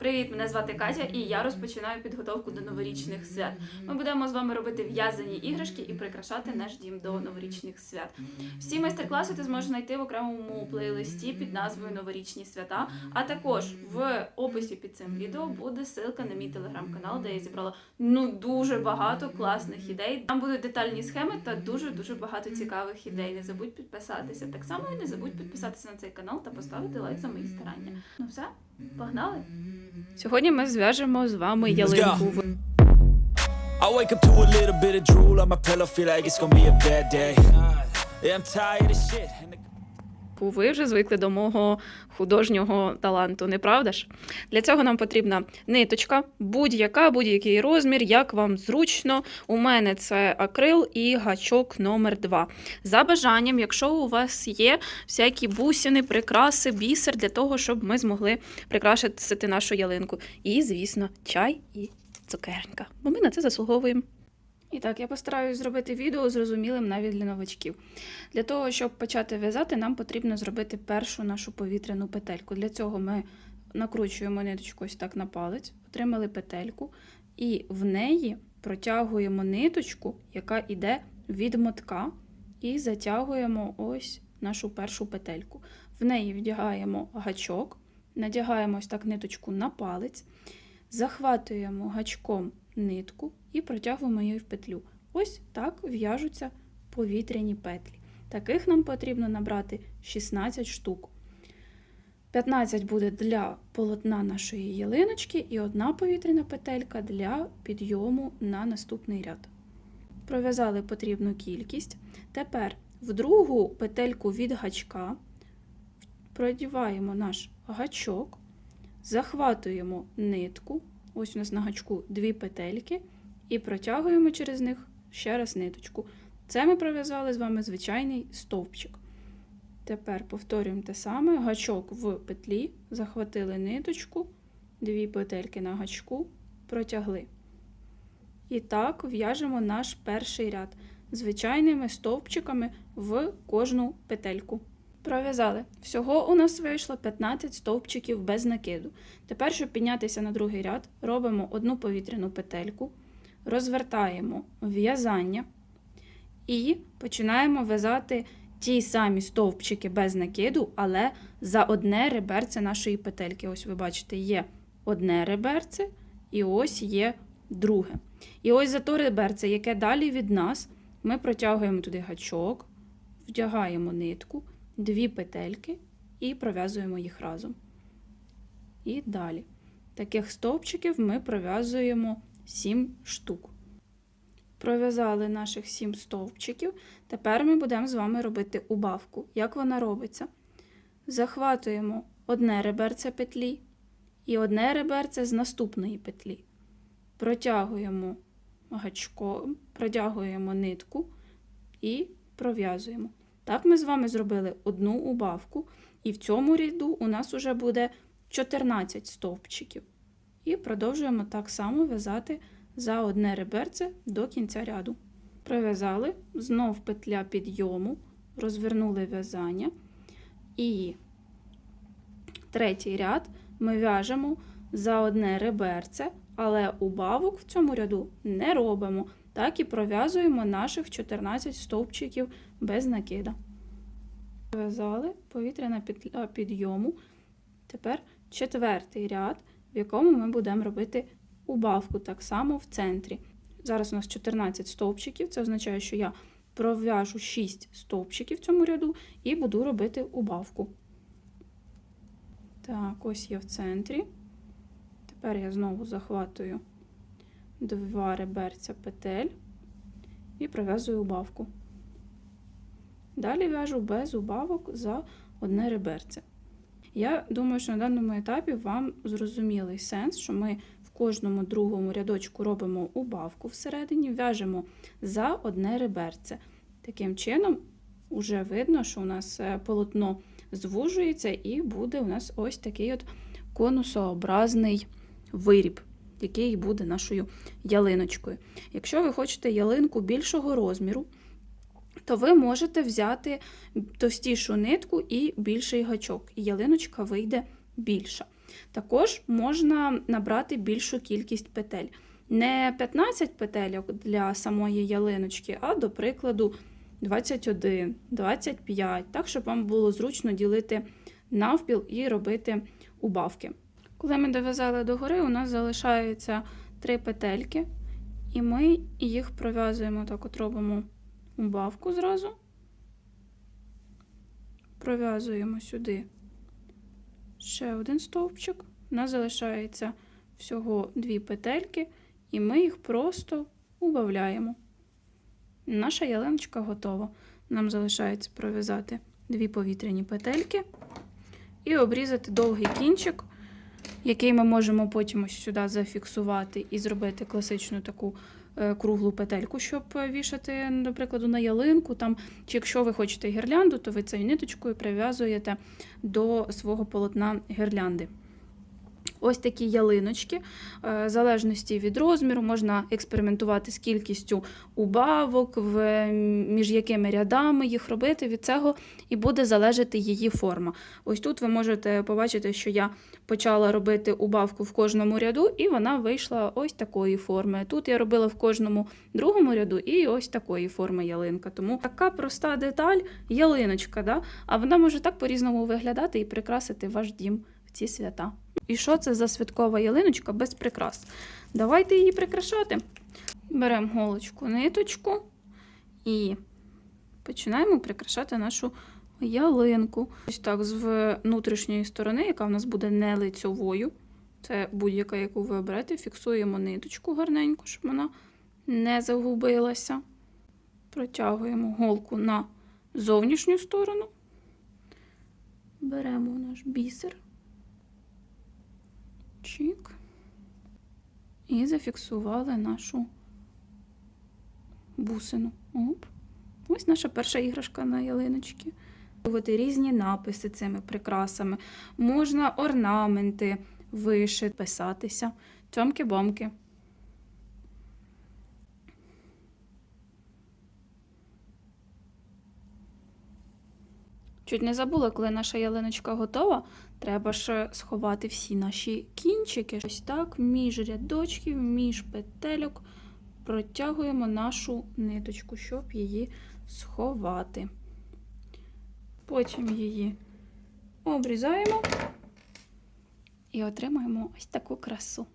Привіт, мене звати Катя, і я розпочинаю підготовку до новорічних свят. Ми будемо з вами робити в'язані іграшки і прикрашати наш дім до новорічних свят. Всі майстер-класи ти зможеш знайти в окремому плейлисті під назвою Новорічні свята. А також в описі під цим відео буде ссылка на мій телеграм-канал, де я зібрала ну дуже багато класних ідей. Там будуть детальні схеми та дуже дуже багато цікавих ідей. Не забудь підписатися. Так само і не забудь підписатися на цей канал та поставити лайк за мої старання. Ну все, погнали! Сьогодні ми зв'яжемо з вами ялинку. I wake up to a little bit of drool on my pillow, feel like it's gonna be a bad day. Yeah, I'm tired of shit. And Ви вже звикли до мого художнього таланту, не правда ж? Для цього нам потрібна ниточка, будь-яка, будь-який розмір, як вам зручно. У мене це акрил і гачок номер 2 За бажанням, якщо у вас є всякі бусини, прикраси, бісер для того, щоб ми змогли прикрасити нашу ялинку. І, звісно, чай і цукеренька. Бо ми на це заслуговуємо. І так, я постараюсь зробити відео зрозумілим навіть для новачків. Для того, щоб почати в'язати, нам потрібно зробити першу нашу повітряну петельку. Для цього ми накручуємо ниточку ось так на палець, отримали петельку, і в неї протягуємо ниточку, яка йде від мотка, і затягуємо ось нашу першу петельку. В неї вдягаємо гачок, надягаємо ось так ниточку на палець, захватуємо гачком нитку і протягуємо її в петлю. Ось так в'яжуться повітряні петлі. Таких нам потрібно набрати 16 штук. 15 буде для полотна нашої ялиночки і одна повітряна петелька для підйому на наступний ряд. Пров'язали потрібну кількість. Тепер в другу петельку від гачка продіваємо наш гачок, захватуємо нитку. Ось у нас на гачку дві петельки, і протягуємо через них ще раз ниточку. Це ми пров'язали з вами звичайний стовпчик. Тепер повторюємо те саме: гачок в петлі, захватили ниточку, дві петельки на гачку, протягли. І так в'яжемо наш перший ряд звичайними стовпчиками в кожну петельку. Пров'язали. Всього у нас вийшло 15 стовпчиків без накиду. Тепер, щоб піднятися на другий ряд, робимо одну повітряну петельку, розвертаємо в'язання і починаємо в'язати ті самі стовпчики без накиду, але за одне реберце нашої петельки. Ось ви бачите, є одне реберце, і ось є друге. І ось за то реберце, яке далі від нас, ми протягуємо туди гачок, вдягаємо нитку, дві петельки і пров'язуємо їх разом. І далі. Таких стовпчиків ми пров'язуємо 7 штук. Пров'язали наших 7 стовпчиків. Тепер ми будемо з вами робити убавку. Як вона робиться? Захватуємо одне реберце петлі і одне реберце з наступної петлі. Протягуємо гачком, протягуємо нитку і пров'язуємо. Так ми з вами зробили одну убавку, і в цьому ряду у нас вже буде 14 стовпчиків. І продовжуємо так само в'язати за одне реберце до кінця ряду. Пров'язали, знов петля підйому, розвернули в'язання. І третій ряд ми в'яжемо за одне реберце, але убавок в цьому ряду не робимо. Так і пров'язуємо наших 14 стовпчиків без накида. Пров'язали повітряна підйому. Тепер четвертий ряд, в якому ми будемо робити убавку так само в центрі. Зараз у нас 14 стовпчиків, це означає, що я пров'яжу 6 стовпчиків в цьому ряду і буду робити убавку. Так, ось я в центрі. Тепер я знову захватую два реберця петель і пров'язую убавку. Далі в'яжу без убавок за одне реберце. Я думаю, що на даному етапі вам зрозумілий сенс, що ми в кожному другому рядочку робимо убавку всередині, в'яжемо за одне реберце. Таким чином, вже видно, що у нас е, полотно звужується, і буде у нас ось такий от конусообразний виріб, який буде нашою ялиночкою. Якщо ви хочете ялинку більшого розміру, то ви можете взяти товстішу нитку і більший гачок, і ялиночка вийде більша. Також можна набрати більшу кількість петель. Не 15 петельок для самої ялиночки, а до прикладу 21, 25, так, щоб вам було зручно ділити навпіл і робити убавки. Коли ми дов'язали до гори, у нас залишається три петельки, і ми їх пров'язуємо так, от робимо убавку зразу. Пров'язуємо сюди ще один стовпчик. У нас залишається всього дві петельки, і ми їх просто убавляємо. Наша ялиночка готова. Нам залишається пров'язати дві повітряні петельки і обрізати довгий кінчик, який ми можемо потім ось сюди зафіксувати і зробити класичну таку круглу петельку, щоб е, вішати, до прикладу, на ялинку. Там, чи якщо ви хочете гірлянду, то ви цією ниточкою прив'язуєте до свого полотна гірлянди. Ось такі ялиночки, Е, в залежності від розміру, можна експериментувати з кількістю убавок, між якими рядами їх робити. Від цього і буде залежати її форма. Ось тут ви можете побачити, що я почала робити убавку в кожному ряду, і вона вийшла ось такої форми. Тут я робила в кожному другому ряду і ось такої форми ялинка. Тому така проста деталь ялиночка, да? а вона може так по-різному виглядати і прикрасити ваш дім ці свята. І що це за святкова ялиночка без прикрас? Давайте її прикрашати. Беремо голочку, ниточку і починаємо прикрашати нашу ялинку. Ось так, з внутрішньої сторони, яка в нас буде не лицьовою. Це будь-яка, яку ви оберете, фіксуємо ниточку гарненько, щоб вона не загубилася. Протягуємо голку на зовнішню сторону. Беремо наш бісер. Чик. І зафіксували нашу бусину. Оп. Ось наша перша іграшка на ялиночці. Різні написи цими прикрасами. Можна орнаменти вишити, писатися. Цьомки-бомки. Чуть не забула, коли наша ялиночка готова, треба ж сховати всі наші кінчики. Ось так, між рядочків, між петельок протягуємо нашу ниточку, щоб її сховати. Потім її обрізаємо і отримаємо ось таку красу.